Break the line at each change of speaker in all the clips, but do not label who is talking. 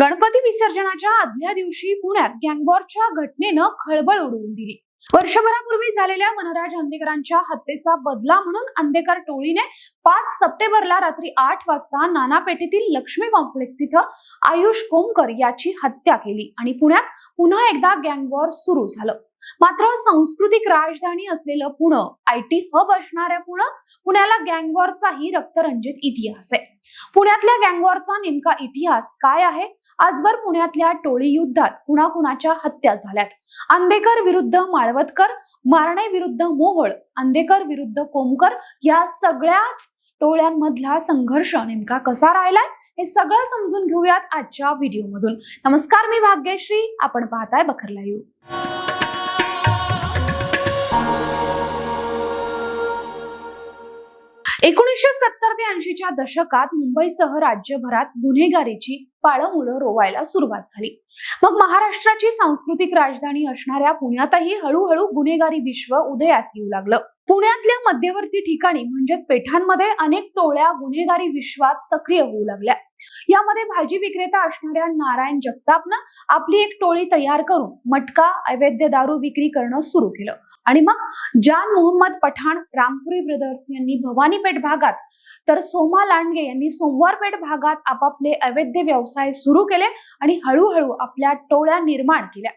गणपती विसर्जनाच्या आदल्या दिवशी पुण्यात गँगवॉरच्या घटनेनं खळबळ उडवून दिली. वर्षभरापूर्वी झालेल्या वनराज अंदेकरांच्या हत्येचा बदला म्हणून अंदेकर टोळीने पाच सप्टेंबरला रात्री आठ वाजता नानापेठेतील लक्ष्मी कॉम्प्लेक्स इथं आयुष कोमकर याची हत्या केली आणि पुण्यात पुन्हा एकदा गँगवॉर सुरू झालं. मात्र सांस्कृतिक राजधानी असलेलं पुणे आय टी हब असणाऱ्या पुणे पुण्याला गँगवॉरचाही रक्तरंजित इतिहास आहे. पुण्यातल्या गँगवॉरचा नेमका इतिहास काय आहे? आजवर पुण्यातल्या टोळी युद्धात कुणाकुणाच्या हत्या झाल्यात? आंदेकर विरुद्ध माळवतकर मारणे विरुद्ध मोहोळ आंदेकर विरुद्ध कोमकर या सगळ्याच टोळ्यांमधला संघर्ष नेमका कसा राहिलाय? हे सगळं समजून घेऊयात आजच्या व्हिडिओमधून. नमस्कार मी भाग्यश्री. आपण पाहताय बखरला येऊ एकोणीसशे सत्तर ते ऐंशीच्या दशकात मुंबईसह राज्यभरात गुन्हेगारीची पाळमुळं रोवायला सुरुवात झाली. मग महाराष्ट्राची सांस्कृतिक राजधानी असणाऱ्या पुण्यातही हळूहळू गुन्हेगारी विश्व उदयास येऊ लागलं. पुण्यातल्या मध्यवर्ती ठिकाणी म्हणजेच पेठांमध्ये अनेक टोळ्या गुन्हेगारी विश्वात सक्रिय होऊ लागल्या. यामध्ये भाजी विक्रेता असणाऱ्या नारायण जगतापनं आपली एक टोळी तयार करून मटका अवैध दारू विक्री करणं सुरू केलं. आणि मग जान मोहम्मद पठाण रामपुरी ब्रदर्स यांनी भवानीपेठ भागात तर सोमा लांडगे यांनी सोमवारपेठ भागात आपापले अवैध व्यवसाय सुरू केले आणि हळूहळू आपल्या टोळ्या निर्माण केल्या.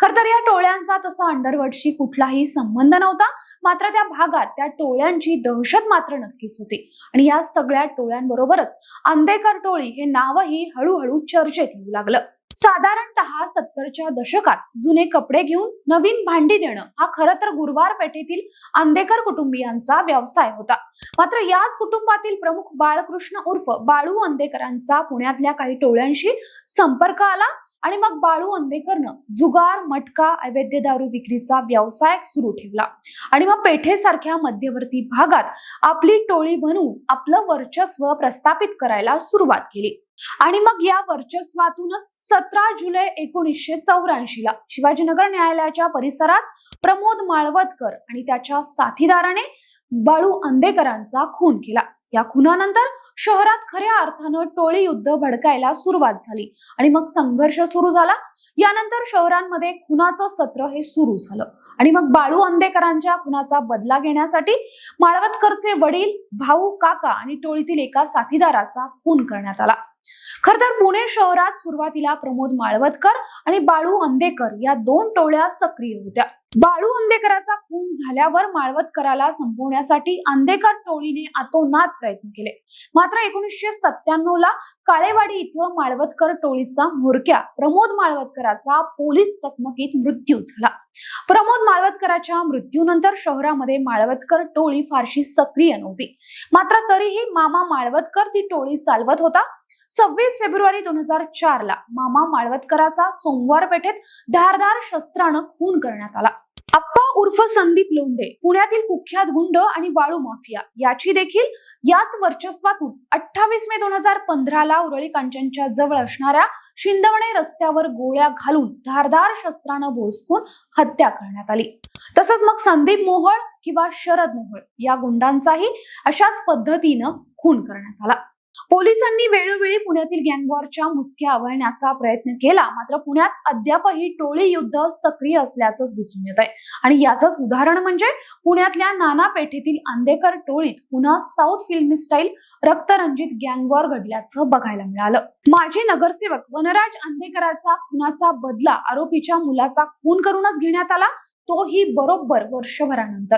खर तर या टोळ्यांचा तसा अंडरवर्डशी कुठलाही संबंध नव्हता मात्र त्या भागात त्या टोळ्यांची दहशत मात्र नक्कीच होती. आणि या सगळ्या टोळ्यांबरोबरच आंदेकर टोळी हे नावही हळूहळू चर्चेत येऊ लागलं. साधारणतः सत्तरच्या दशकात जुने कपडे घेऊन नवीन भांडी देणं हा खरं तर गुरुवार पेठेतील आंदेकर कुटुंबियांचा व्यवसाय होता. मात्र याच कुटुंबातील प्रमुख बाळकृष्ण उर्फ बाळू अंदेकरांचा पुण्यातल्या काही टोळ्यांशी संपर्क आला आणि मग बाळू अंदेकरनं जुगार मटका अवैध दारू विक्रीचा व्यवसाय सुरू ठेवला. आणि मग पेठेसारख्या मध्यवर्ती भागात आपली टोळी बनवून आपलं वर्चस्व प्रस्थापित करायला सुरुवात केली. आणि मग या वर्चस्वातूनच सतरा जुलै एकोणीसशे चौऱ्याऐंशी ला शिवाजीनगर न्यायालयाच्या परिसरात प्रमोद माळवतकर आणि त्याच्या साथीदाराने बाळू अंदेकरांचा खून केला. या खुनानंतर शहरात खऱ्या अर्थानं टोळी युद्ध भडकायला सुरुवात झाली आणि मग संघर्ष सुरू झाला. यानंतर शहरांमध्ये खुनाचं सत्र हे सुरू झालं आणि मग बाळू अंदेकरांच्या खुनाचा बदला घेण्यासाठी माळवतकरचे वडील भाऊ काका आणि टोळीतील एका साथीदाराचा खून करण्यात आला. खर तर पुणे शहरात सुरुवातीला प्रमोद माळवतकर आणि बाळू अंदेकर या दोन टोळ्या सक्रिय होत्या. बाळू अंदेकराचा खून झाल्यावर माळवतकराला संपवण्यासाठी अंदेकर टोळीने आतोनात प्रयत्न केले. मात्र एकोणीसशे सत्त्याण्णव ला काळेवाडी इथं माळवतकर टोळीचा म्होरक्या प्रमोद माळवतकराचा पोलीस चकमकीत मृत्यू झाला. प्रमोद माळवतकराच्या मृत्यूनंतर शहरामध्ये माळवतकर टोळी फारशी सक्रिय नव्हती. मात्र तरीही मामा माळवतकर ती टोळी चालवत होता. सव्वीस फेब्रुवारी दोन हजार चार ला मामा माळवतकराचा सोमवार पेठेत धारदार शस्त्रानं खून करण्यात आला. अप्पा उर्फ संदीप लोंढे पुण्यातील कुख्यात गुंड आणि वाळू माफिया याची देखील याच वर्चस्वातून अठ्ठावीस मे दोन हजार पंधराला उरळी कांचनच्या जवळ असणाऱ्या शिंदवणे रस्त्यावर गोळ्या घालून धारदार शस्त्रानं भोसकून हत्या करण्यात आली. तसंच मग संदीप मोहोळ किंवा शरद मोहोळ या गुंडांचाही अशाच पद्धतीनं खून करण्यात आला. पोलिसांनी वेळोवेळी पुण्यातील गँगवॉरच्या मुसक्या आवळण्याचा प्रयत्न केला. मात्र पुण्यात अद्यापही टोळी युद्ध सक्रिय असल्याचंच दिसून येत आहे आणि याचंच उदाहरण म्हणजे पुण्यातल्या नाना पेठेतील आंदेकर टोळीत पुन्हा साऊथ फिल्मी स्टाईल रक्तरंजित गँगवॉर घडल्याचं बघायला मिळालं. माजी नगरसेवक वनराज आंदेकराचा खुनाचा बदला आरोपीच्या मुलाचा खून करूनच घेण्यात आला. तोही बरोबर वर्षभरानंतर.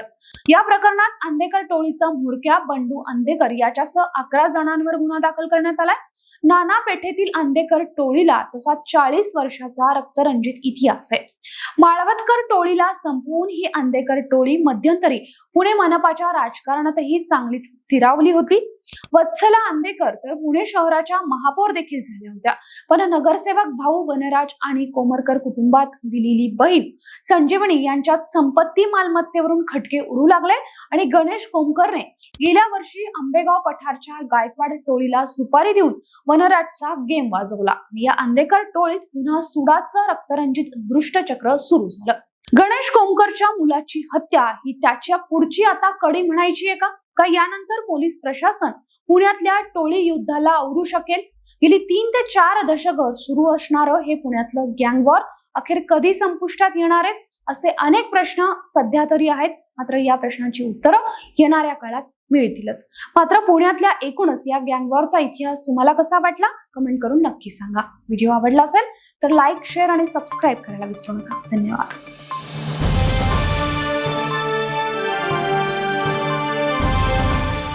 या प्रकरणात आंदेकर टोळीचा म्होरक्या बंडू आंदेकर याच्यासह अकरा जणांवर गुन्हा दाखल करण्यात आलाय. नाना पेठेतील अंदेकर टोळीला तसा चाळीस वर्षाचा रक्तरंजित इतिहास आहे. माळवतकर टोळीला संपवून ही आंदेकर टोळी मध्यंतरी पुणे मनपाच्या राजकारणातही चांगलीच स्थिरावली होती. वत्सला अंदेकर तर पुणे शहराच्या महापौर देखील झाल्या होत्या. पण नगरसेवक भाऊ वनराज आणि कोमरकर कुटुंबात दिलेली बहीण संजीवनी यांच्यात संपत्ती मालमत्तेवरून खटके उडू लागले आणि गणेश कोमकरने गेल्या वर्षी आंबेगाव पठारच्या गायकवाड टोळीला सुपारी देऊन वनराजचा गेम वाजवला. या अंदेकर टोळीत पुन्हा सुडाचं रक्तरंजित दृष्टचक्र सुरू झालं. गणेश कोमकरच्या मुलाची हत्या ही त्याच्या पुढची आता कडी म्हणायची आहे का? का यानंतर पोलीस प्रशासन पुण्यातल्या टोळी युद्धाला आवरू शकेल? गेली तीन ते चार दशकं सुरू असणारं हे पुण्यातलं गँगवॉर अखेर कधी संपुष्टात येणार आहेत असे अनेक प्रश्न सध्या तरी आहेत. मात्र या प्रश्नांची उत्तरं येणाऱ्या काळात मिळतीलच. मात्र पुण्यातल्या एकूणच या गँगवॉरचा इतिहास तुम्हाला कसा वाटला? कमेंट करून नक्की सांगा. व्हिडिओ आवडला असेल तर लाईक शेअर आणि सबस्क्राईब करायला विसरू नका. धन्यवाद.